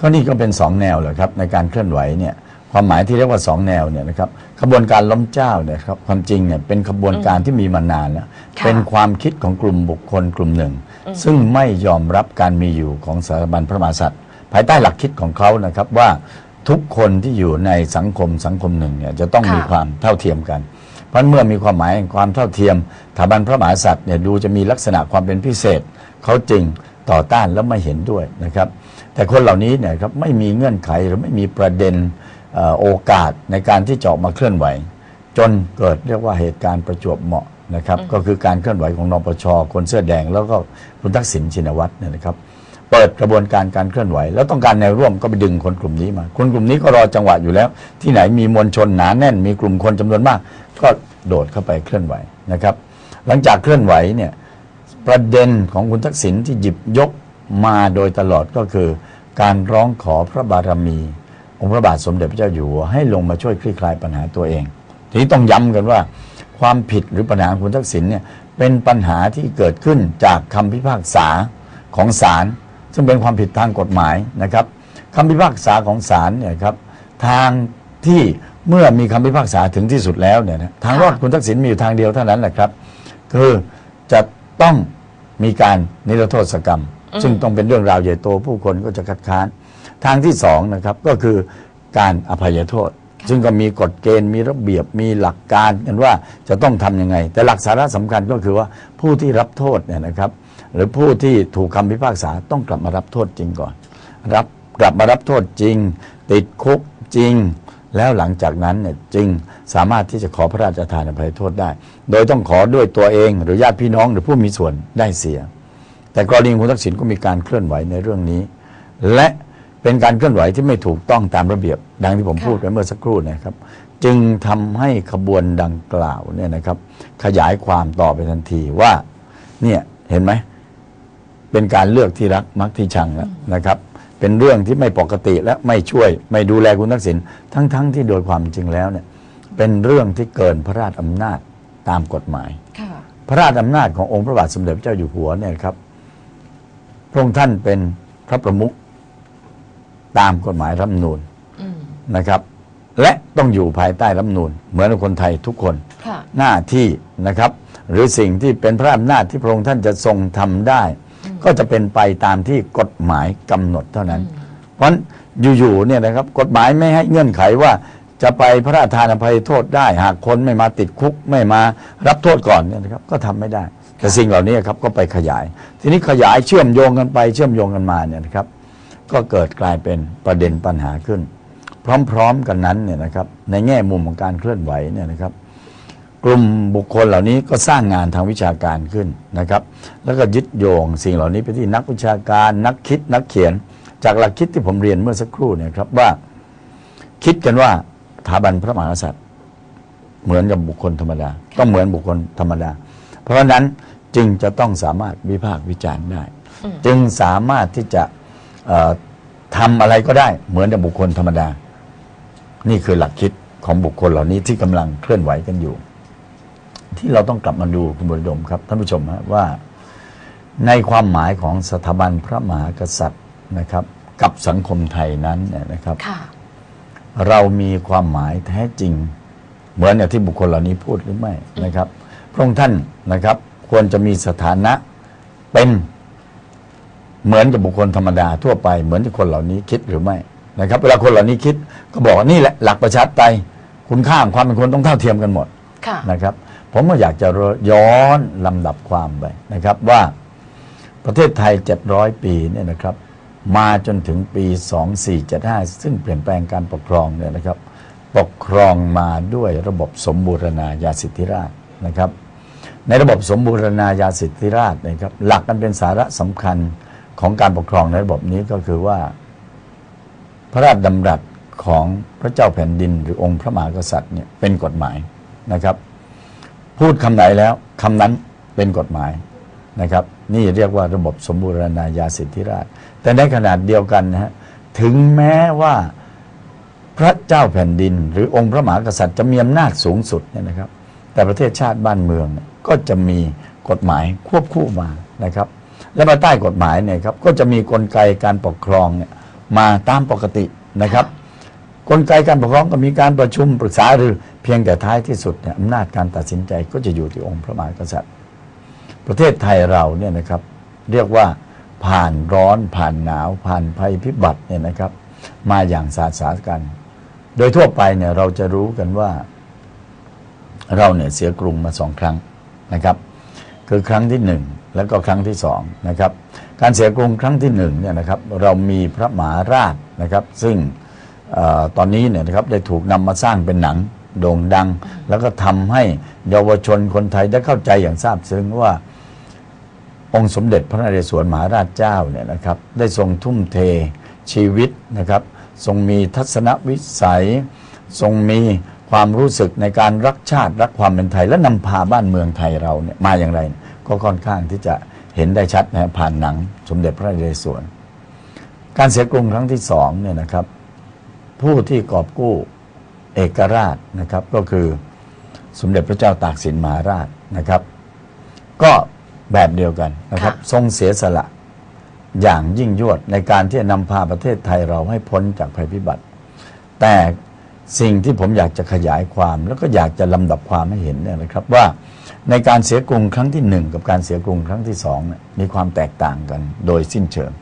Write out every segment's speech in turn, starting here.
ก็นี่ก็เป็นสองแนวเลยครับในการเคลื่อนไหวเนี่ยความหมายที่เรียกว่าสองแนวเนี่ยนะครับขบวนการล้มเจ้าเนี่ยครับความจริงเนี่ยเป็นขบวนการที่มีมานานแล้วค่ะเป็นความคิดของกลุ่มบุคคลกลุ่มหนึ่ง ซึ่งไม่ยอมรับการมีอยู่ของสถาบันพระมหากษัตริย์ ภายใต้หลักคิดของเขานะครับว่าทุกคนที่อยู่ในสังคมสังคมหนึ่งเนี่ยจะต้องค่ะมีความเท่าเทียมกัน เพราะเมื่อมีความหมายแห่งความเท่าเทียมสถาบันพระมหากษัตริย์เนี่ยดูจะมีลักษณะความเป็นพิเศษ เขาจึงต่อต้านและไม่เห็นด้วยนะครับ แต่คนเหล่านี้เนี่ยครับไม่มีเงื่อนไขหรือไม่มีประเด็นเอ่อโอกาสในการที่จะออกมาเคลื่อนไหว จนเกิดเรียกว่าเหตุการณ์ประจวบเหมาะนะครับ ก็คือการเคลื่อนไหวของนปชคนเสื้อแดง แล้วก็คุณทักษิณชินวัตรเนี่ยนะครับเปิดกระบวนการการเคลื่อนไหว แล้วต้องการแนวร่วมก็ไปดึงคนกลุ่มนี้มา คนกลุ่มนี้ก็รอจังหวะอยู่แล้ว ที่ไหนมีมวลชนหนาแน่น มีกลุ่มคนจำนวนมาก ก็โดดเข้าไปเคลื่อนไหวนะครับ หลังจากเคลื่อนไหวเนี่ยประเด็นของคุณทักษิณที่หยิบยก มาโดยตลอดก็คือ การร้องขอพระบารมี องค์พระบาทสมเด็จพระเจ้าอยู่หัวให้ลงมาช่วยคลี่คลายปัญหาตัวเอง ทีนี้ต้องย้ำกันว่า ความผิดหรือปัญหาคุณทักษิณเนี่ยเป็นปัญหาที่เกิดขึ้นจากคำพิพากษาของศาลซึ่งเป็นความผิดทางกฎหมายนะครับคำพิพากษาของศาลเนี่ยครับทางที่เมื่อมีคำพิพากษาถึงที่สุดแล้วเนี่ยทางรอดคุณทักษิณมีอยู่ทางเดียวเท่านั้นแหละครับ คือจะต้องมีการนิรโทษกรรม ซึ่งต้องเป็นเรื่องราวใหญ่โตผู้คนก็จะคัดค้าน ทางที่สองนะครับก็คือการอภัยโทษ ซึ่งก็มีกฎเกณฑ์มีระเบียบมีหลักการกันว่าจะต้องทำยังไง แต่หลักสาระสำคัญก็คือว่าผู้ที่รับโทษเนี่ยนะครับ หรือผู้ที่ถูกคำพิพากษาต้องกลับมารับโทษจริงก่อน รับกลับมารับโทษจริง ติดคุกจริงแล้วหลังจากนั้นเนี่ยจึงสามารถที่จะขอพระราชทานอภัยโทษได้ โดยต้องขอด้วยตัวเองหรือญาติพี่น้องหรือผู้มีส่วนได้เสีย แต่กรณีของคุณทักษิณก็มีการเคลื่อนไหวในเรื่องนี้ และเป็นการเคลื่อนไหวที่ไม่ถูกต้องตามระเบียบ ดังที่ผมค่ะพูดไปเมื่อสักครู่เนะครับ จึงทำให้ขบวนดังกล่าวเนี่ยนะครับ ขยายความต่อไปทันทีว่าเนี่ยเห็นไหมเป็นการเลือกที่รักมักที่ชังแล้วนะครับ เป็นเรื่องที่ไม่ปกติและไม่ช่วย ไม่ดูแลคุณทักษิณทั้งๆที่โดยความจริงแล้วเนี่ยเป็นเรื่องที่เกินพระราชอำนาจตามกฎหมายค่ะพระราชอำนาจขององค์พระบาทสมเด็จพระเจ้าอยู่หัวเนี่ยครับ พระองค์ท่านเป็นพระประมุขตามกฎหมายรัฐธรรมนูญอืมนะครับ และต้องอยู่ภายใต้รัฐธรรมนูญเหมือนกับคนไทยทุกคนค่ะหน้าที่นะครับ หรือสิ่งที่เป็นพระอำนาจที่พระองค์ท่านจะทรงทำได้ ก็จะเป็นไปตามที่กฎหมายกำหนดเท่านั้น เพราะฉะนั้นอยู่ๆเนี่ยนะครับ กฎหมายไม่ให้เงื่อนไขว่าจะไปพระราชทานอภัยโทษได้ หากคนไม่มาติดคุกไม่มารับโทษก่อนเนี่ยนะครับ ก็ทำไม่ได้ แต่สิ่งเหล่านี้ครับก็ไปขยาย ทีนี้ขยายเชื่อมโยงกันไปเชื่อมโยงกันมาเนี่ยนะครับ ก็เกิดกลายเป็นประเด็นปัญหาขึ้น พร้อมๆกันนั้นเนี่ยนะครับ ในแง่มุมของการเคลื่อนไหวเนี่ยนะครับ กลุ่มบุคคลเหล่านี้ก็สร้างงานทางวิชาการขึ้นนะครับ แล้วก็ยึดโยงสิ่งเหล่านี้ไปที่นักวิชาการ นักคิดนักเขียน จากหลักคิดที่ผมเรียนเมื่อสักครู่เนี่ยครับว่า คิดกันว่าสถาบันพระมหากษัตริย์ เหมือนกับบุคคลธรรมดาต้องเหมือนบุคคลธรรมดา เพราะฉะนั้น จึงจะต้องสามารถวิพากษ์วิจารณ์ได้อืมจึงสามารถที่จะเอ่อทำอะไรก็ได้ เหมือนกับบุคคลธรรมดา นี่คือหลักคิดของบุคคลเหล่านี้ที่กำลังเคลื่อนไหวกันอยู่ ที่เราต้องกลับมาดูคุณบุญดมครับท่านผู้ชมฮะว่า ในความหมายของสถาบันพระมหากษัตริย์นะครับ กับสังคมไทยนั้นเนี่ยนะครับค่ะเรามีความหมายแท้จริง เหมือนอย่างที่บุคคลเหล่านี้พูดหรือไม่นะครับ พระองค์ท่านนะครับ ควรจะมีสถานะเป็นเหมือนกับบุคคลธรรมดาทั่วไป เหมือนที่คนเหล่านี้คิดหรือไม่นะครับ เวลาคนเหล่านี้คิดก็บอกว่านี่แหละหลักประชาธิปไตยคุณค่าของความเป็นคนต้องเท่าเทียมกันหมดค่ะนะครับ ผมก็อยากจะย้อนลำดับความไปนะครับว่าประเทศไทย 700 ปีเนี่ยนะครับ มาจนถึงปี 2475 ซึ่งเปลี่ยนแปลงการปกครองเนี่ยนะครับ ปกครองมาด้วยระบบสมบูรณาญาสิทธิราชย์นะครับ ในระบบสมบูรณาญาสิทธิราชนะครับหลักมันเป็นสาระสำคัญของการปกครองในระบบนี้ก็คือว่า พระราชดำรัสของพระเจ้าแผ่นดิน หรือองค์พระมหากษัตริย์เนี่ยเป็นกฎหมายนะครับ พูดคำไหนแล้วคำนั้นเป็นกฎหมายนะครับ นี่เรียกว่าระบบสมบูรณาญาสิทธิราช แต่ในขนาดเดียวกันนะฮะถึงแม้ว่าพระเจ้าแผ่นดิน หรือองค์พระมหากษัตริย์จะมีอำนาจสูงสุดเนี่ยนะครับ แต่ประเทศชาติบ้านเมืองก็จะมีกฎหมายควบคู่มานะครับ และภายใต้กฎหมายเนี่ยครับก็จะมีกลไกการปกครองเนี่ยมาตามปกตินะครับ กลไกการปกครองก็มีการประชุมปรึกษาหรือเพียงแต่ท้ายที่สุดเนี่ยอำนาจการตัดสินใจก็จะอยู่ที่องค์พระมหากษัตริย์ ประเทศไทยเราเนี่ยนะครับ เรียกว่าผ่านร้อนผ่านหนาว ผ่านภัยพิบัติเนี่ยนะครับ มาอย่างสาสากัน โดยทั่วไปเนี่ยเราจะรู้กันว่า เราเนี่ยเสียกรุงมาสองครั้งนะครับคือครั้งที่หนึ่งแล้วก็ครั้งที่สองนะครับการเสียกรุงครั้งที่หนึ่งเนี่ยนะครับเรามีพระมหาราชนะครับซึ่งออตอนนี้เนี่ยนะครับได้ถูกนำมาสร้างเป็นหนังโด่งดัง แล้วก็ทำให้เยาวชนคนไทยได้เข้าใจอย่างทราบซึ้งว่าองค์สมเด็จพระนเรศวรมหาราชเจ้าเนี่ยนะครับได้ทรงทุ่มเทชีวิตนะครับ ทรงมีทัศนวิสัย ทรงมี ความรู้สึกในการรักชาติรักความเป็นไทย และนำพาบ้านเมืองไทยเราเนี่ยมาอย่างไร ก็ค่อนข้างที่จะเห็นได้ชัดนะผ่านหนังสมเด็จพระนเรศวรการเสียกรุงครั้งที่สองเนี่ยนะครับ ผู้ที่กอบกู้เอกราชนะครับก็คือสมเด็จพระเจ้าตากสินมหาราชนะครับ ก็แบบเดียวกันนะครับค่ะทรงเสียสละอย่างยิ่งยวดในการที่จะนำพาประเทศไทยเราให้พ้นจากภัยพิบัติ แต่ สิ่งที่ผมอยากจะขยายความแล้วก็อยากจะลำดับความให้เห็นเนี่ยนะครับว่าในการเสียกรุงครั้งที่หนึ่งกับการเสียกรุงครั้งที่สองเนี่ยมีความแตกต่างกันโดยสิ้นเชิง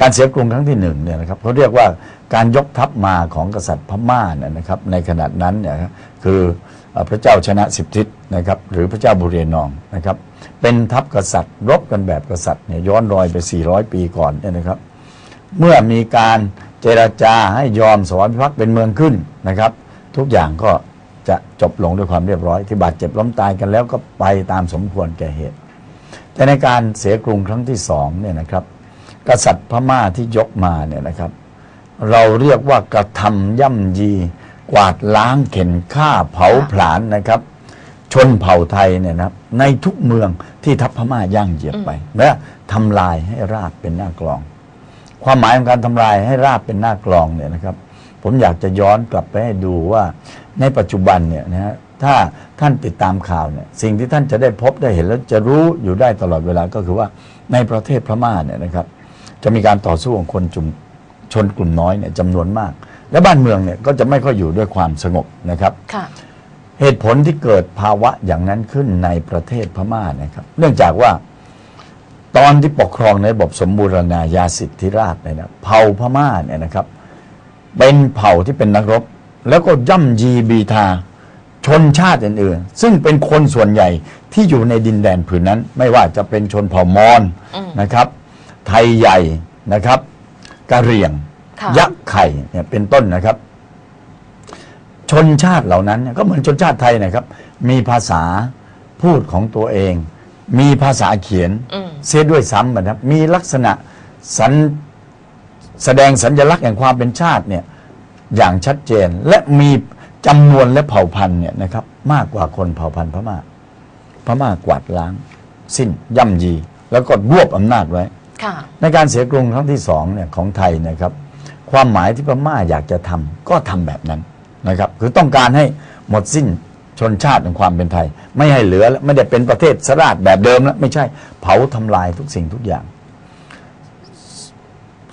การเสียกรุงครั้งที่หนึ่งเนี่ยนะครับเขาเรียกว่าการยกทัพมาของกษัตริย์พม่าเนี่ยนะครับในขณะนั้นเนี่ยคือเอ่อพระเจ้าชนะสิบทิศนะครับหรือพระเจ้าบุเรนองนะครับเป็นทัพกษัตริย์รบกันแบบกษัตริย์เนี่ยย้อนรอยไป 400 ปีก่อนเนี่ยนะครับเมื่อมีการ เจรจาให้ยอมสวรรพิพักษ์เป็นเมืองขึ้นนะครับ ทุกอย่างก็จะจบลงด้วยความเรียบร้อย ที่บาดเจ็บล้มตายกันแล้วก็ไปตามสมควรแก่เหตุ แต่ในการเสียกรุงครั้งที่สองเนี่ยนะครับ กษัตริย์พม่าที่ยกมาเนี่ยนะครับ เราเรียกว่ากระทำย่ำยี กวาดล้างเข็นฆ่าเผาผลาญนะครับ ชนเผ่าไทยเนี่ยนะครับในทุกเมืองที่ทัพพม่าย่างเหยียบไปและทำลายให้ราบเป็นหน้ากลอง ความหมายของการทำลายให้ราบเป็นหน้ากลองเนี่ยนะครับ ผมอยากจะย้อนกลับไปให้ดูว่าในปัจจุบันเนี่ยนะฮะถ้าท่านติดตามข่าวเนี่ยสิ่งที่ท่านจะได้พบได้เห็นแล้วจะรู้อยู่ได้ตลอดเวลาก็คือว่าในประเทศพม่าเนี่ยนะครับจะมีการต่อสู้ของคนจุมชนกลุ่มน้อยเนี่ยจำนวนมาก และบ้านเมืองเนี่ยก็จะไม่ค่อยอยู่ด้วยความสงบนะครับค่ะเหตุผลที่เกิดภาวะอย่างนั้นขึ้นในประเทศพม่านะครับ เนื่องจากว่า ตอนที่ปกครองในระบบสมบูรณาญาสิทธิราชเนี่ยนะเผ่าพม่าเนี่ยนะครับ เป็นเผ่าที่เป็นนักรบ แล้วก็ย่ำยีบีทา ชนชาติอื่นๆ ซึ่งเป็นคนส่วนใหญ่ที่อยู่ในดินแดนผืนนั้น ไม่ว่าจะเป็นชนเผ่ามอญอืมนะครับ ไทยใหญ่นะครับกะเหรี่ยง ค่ะ ยักษ์ไข่เนี่ยเป็นต้นนะครับ ชนชาติเหล่านั้นเนี่ยก็เหมือนชนชาติไทยนะครับ มีภาษาพูดของตัวเอง มีภาษาเขียนอืมเสียด้วยซ้ำนะครับ มีลักษณะสัญแสดงสัญลักษณ์แห่งความเป็นชาติเนี่ยอย่างชัดเจนและมีจำนวนและเผ่าพันธุ์เนี่ยนะครับ มากกว่าคนเผ่าพันธุ์พม่าพม่ากวาดล้าง สิ้นย่ำยี แล้วก็รวบอำนาจไว้ค่ะในการเสียกรุงครั้งที่สองเนี่ยของไทยเนะครับ ความหมายที่พม่าอยากจะทำก็ทำแบบนั้นนะครับ คือต้องการให้หมดสิ้น ชนชาติของความเป็นไทย ไม่ให้เหลือแล้วไม่ได้เป็นประเทศสราชแบบเดิมแล้วไม่ใช่เผาทำลายทุกสิ่งทุกอย่าง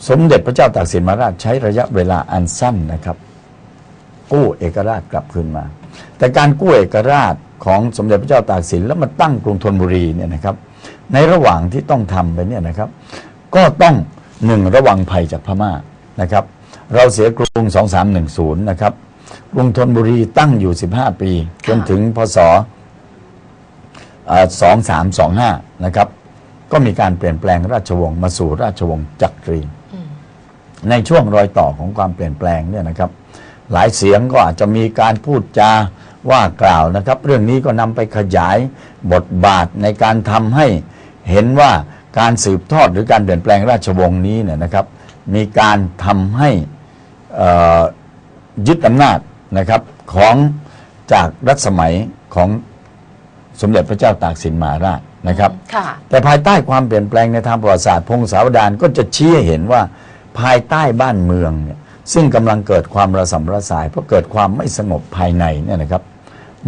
สมเด็จพระเจ้าตากสินมหาราชใช้ระยะเวลาอันสั้นนะครับ กู้เอกราชกลับคืนมา แต่การกู้เอกราชของสมเด็จพระเจ้าตากสินแล้วมาตั้งกรุงธนบุรีเนี่ยนะครับ ในระหว่างที่ต้องทำไปเนี่ยนะครับ ก็ต้องหนึ่งระวังภัยจากพม่านะครับ เราเสียกรุง 2310 นะครับ กรุงธนบุรีตั้งอยู่ 15 ปี จนถึงพศอ่า2325 นะครับ ก็มีการเปลี่ยนแปลงราชวงศ์มาสู่ราชวงศ์จักรีอืมในช่วงรอยต่อของความเปลี่ยนแปลงเนี่ยนะครับ หลายเสียงก็อาจจะมีการพูดจาว่ากล่าวนะครับ เรื่องนี้ก็นำไปขยายบทบาทในการทำให้เห็นว่าการสืบทอดหรือการเปลี่ยนแปลงราชวงศ์นี้เนี่ยนะครับ มีการทำให้เอ่อ ยึดอำนาจนะครับของจากรัชสมัยของสมเด็จพระเจ้าตากสินมหาราชนะครับ ค่ะ แต่ภายใต้ความเปลี่ยนแปลงในทางประวัติศาสตร์พงศาวดารก็จะชี้ให้เห็นว่าภายใต้บ้านเมืองเนี่ยซึ่งกำลังเกิดความระสำระสาย เพราะเกิดความไม่สงบภายในเนี่ยนะครับ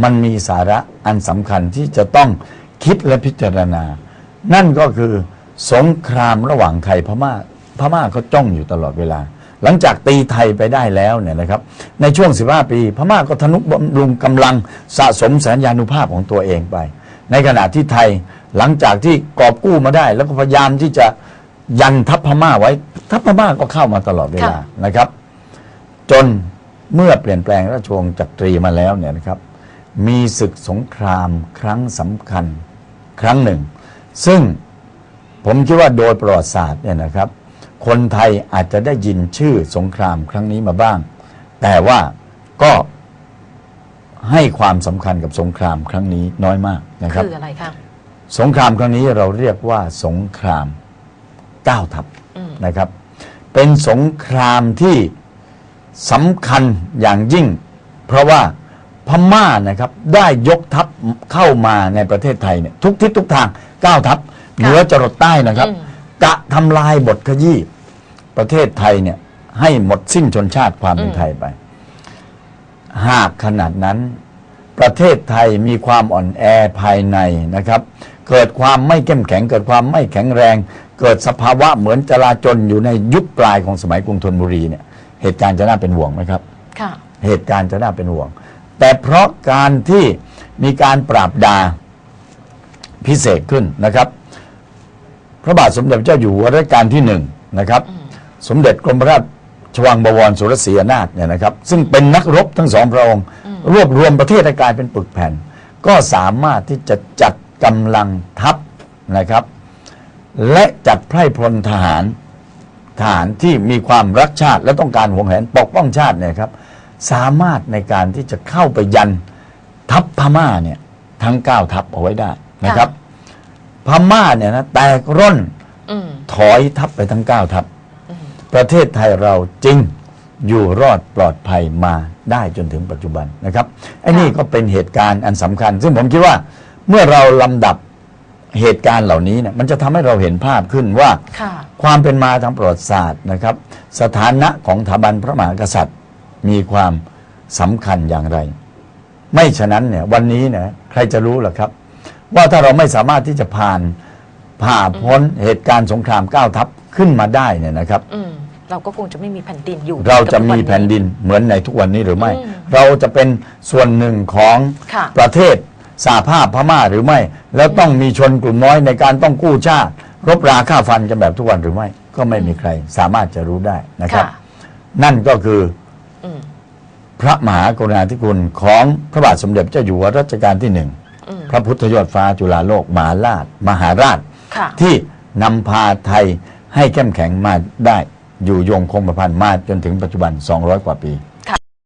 มันมีสาระอันสำคัญที่จะต้องคิดและพิจารณา นั่นก็คือสงครามระหว่างไทยพม่าพม่าเขาจ้องอยู่ตลอดเวลา หลังจากตีไทยไปได้แล้วเนี่ยนะครับ ในช่วง 15 ปี พม่าก็ทนุบำรุงกำลังสะสมสัญญานุภาพของตัวเองไป ในขณะที่ไทยหลังจากที่กอบกู้มาได้ แล้วก็พยายามที่จะยันทัพพม่าไว้ ทัพพม่าก็เข้ามาตลอดเวลาค่ะนะครับ จนเมื่อเปลี่ยนแปลงราชวงศ์จักรีมาแล้วเนี่ยนะครับ มีศึกสงครามครั้งสำคัญครั้งหนึ่ง ซึ่งผมคิดว่าโดยประวัติศาสตร์เนี่ยนะครับ คนไทยอาจจะได้ยินชื่อสงครามครั้งนี้มาบ้าง แต่ว่าก็ให้ความสำคัญกับสงครามครั้งนี้น้อยมากนะครับ คืออะไรคะสงครามครั้งนี้เราเรียกว่าสงครามเก้าทัพอืมนะครับ เป็นสงครามที่สำคัญอย่างยิ่ง เพราะว่าพม่านะครับได้ยกทัพเข้ามาในประเทศไทยเนี่ยทุกทิศทุกทางเก้าทัพเหนือจรดใต้นะครับอืมกะทำลายบทขยี้ ประเทศไทยเนี่ยให้หมดสิ้นชนชาติความเป็นไทยไป หากขนาดนั้น ประเทศไทยมีความอ่อนแอภายในนะครับ เกิดความไม่เข้มแข็ง เกิดความไม่แข็งแรง เกิดสภาวะเหมือนจลาจลอยู่ในยุคปลายของสมัยกรุงธนบุรีเนี่ยเหตุการณ์จะน่าเป็นห่วงไหมครับค่ะเหตุการณ์จะน่าเป็นห่วง แต่เพราะการที่มีการปราบดาพิเศษขึ้นนะครับ พระบาทสมเด็จพระเจ้าอยู่หัวรัชกาลที่หนึ่งนะครับ สมเด็จกรมพระราชวังบวรสุรศรีอนาถเนี่ยนะครับ ซึ่งเป็นนักรบทั้งสองพระองค์ รวบรวมประเทศให้กลายเป็นปึกแผ่น ก็สามารถที่จะจัดกำลังทัพนะครับ และจัดไพร่พลทหารทหารที่มีความรักชาติและต้องการหวงแหนปกป้องชาติเนี่ยครับ สามารถในการที่จะเข้าไปยันทัพพม่าเนี่ยทั้งเก้าทัพเอาไว้ได้นะครับ พม่าเนี่ยนะแตกร่นอืมถอยทัพไปทั้งเก้าทัพ ประเทศไทยเราจริงอยู่รอดปลอดภัยมาได้จนถึงปัจจุบันนะครับไอ้นี่ก็เป็นเหตุการณ์อันสำคัญ ซึ่งผมคิดว่าเมื่อเราลำดับเหตุการณ์เหล่านี้เนี่ยมันจะทำให้เราเห็นภาพขึ้นว่าค่ะความเป็นมาทางประวัติศาสตร์นะครับ สถานะของสถาบันพระมหากษัตริย์ มีความสำคัญอย่างไร ไม่ฉะนั้นเนี่ยวันนี้เนี่ยใครจะรู้ล่ะครับ ว่าถ้าเราไม่สามารถที่จะผ่านผ่าพ้นเหตุการณ์สงครามเก้าทัพขึ้นมาได้เนี่ยนะครับอืม เราก็คงจะไม่มีแผ่นดินอยู่เราจะมีกับทุกวัแผ่นดินเหมือนในทุกวันนี้หรือไม่อืมเราจะเป็นส่วนหนึ่งของค่ะประเทศสหภาพพม่าหรือไม่ แล้วต้องมีชนกลุ่มน้อยในการต้องกู้ชาติ รบราฆ่าฟันกันแบบทุกวันหรือไม่ ก็ไม่มีใครสามารถจะรู้ได้นะครับค่ะนั่นก็คืออืมพระมหากรุณาธิคุณของพระบาทสมเด็จเจ้าอยู่หัวรัชกาลที่หนึ่งอืมพระพุทธยอดฟ้าจุฬาโลกมหาราช มหาราชค่ะที่นำพาไทยให้เข้มแข็งมาได้ อยู่ยงคงประพันธ์มาจนถึงปัจจุบัน 200 กว่าปี